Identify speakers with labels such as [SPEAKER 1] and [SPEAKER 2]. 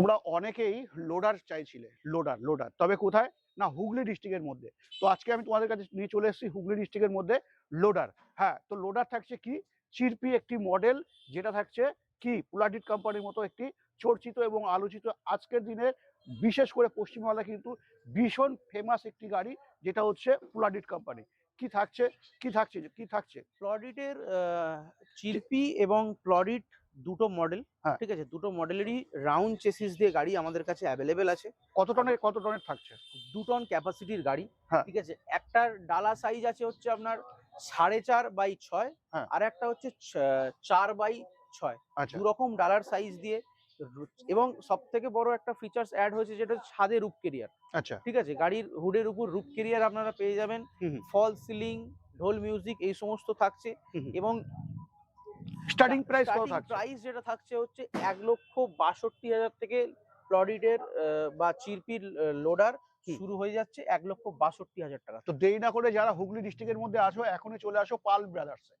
[SPEAKER 1] তোমরা অনেকেই লোডার চাইছিলে লোডার লোডার তবে কোথায়? না, হুগলি ডিস্ট্রিক্টের মধ্যে। তো আজকে আমি তোমাদের কাছে নিয়ে চলে এসেছি হুগলি ডিস্ট্রিক্টের মধ্যে লোডার হ্যাঁ তো লোডার থাকছে কি? চিরপি একটি মডেল যেটা থাকছে কি? পুলাডিট কোম্পানির মতো একটি চর্চিত এবং আলোচিত। আজকের দিনে বিশেষ করে পশ্চিমবাংলা কিন্তু ভীষণ ফেমাস একটি গাড়ি, যেটা হচ্ছে পুলাডিট কোম্পানি কি থাকছে? কি থাকছে? কি থাকছে?
[SPEAKER 2] প্লডিটের চিরপি এবং প্লডিট দুটো মডেল
[SPEAKER 1] হ্যাঁ।
[SPEAKER 2] ঠিক আছে? দুটো মডেলেরই রাউন্ড চেসিস দিয়ে গাড়ি আমাদের কাছে অ্যাভেলেবেল আছে।
[SPEAKER 1] কত টনের কত টনের থাকছে?
[SPEAKER 2] দু টন ক্যাপাসিটির গাড়ি
[SPEAKER 1] হ্যাঁ।
[SPEAKER 2] ঠিক আছে? একটার ডালা সাইজ আছে হচ্ছে আপনার সাড়ে চার বাই ছয়
[SPEAKER 1] হ্যাঁ।
[SPEAKER 2] আর একটা হচ্ছে চার বাই ছয়।
[SPEAKER 1] আচ্ছা।
[SPEAKER 2] দু রকম ডালার সাইজ দিয়ে এবং সব থেকে বড় একটা ফিচার্স অ্যাড হয়েছে যেটা ছাদে রুপ কেরিয়ার
[SPEAKER 1] আচ্ছা।
[SPEAKER 2] ঠিক আছে? গাড়ির হুডের উপর রুপ কেরিয়ার আপনারা পেয়ে যাবেন। ফল সিলিং ঢোল মিউজিক এই সমস্ত থাকছে। এবং
[SPEAKER 1] স্টার্টিং প্রাইস কত থাকছে?
[SPEAKER 2] প্রাইস যেটা থাকছে হচ্ছে এক লক্ষ বাষট্টি হাজার থেকে প্লডিডের বা চিরপির লোডার শুরু হয়ে যাচ্ছে এক লক্ষ বাষট্টি হাজার টাকা।
[SPEAKER 1] তো দেরি না করে যারা হুগলি ডিস্ট্রিক্টের মধ্যে আসো এখনই চলে আসো পাল ব্রাদার্সে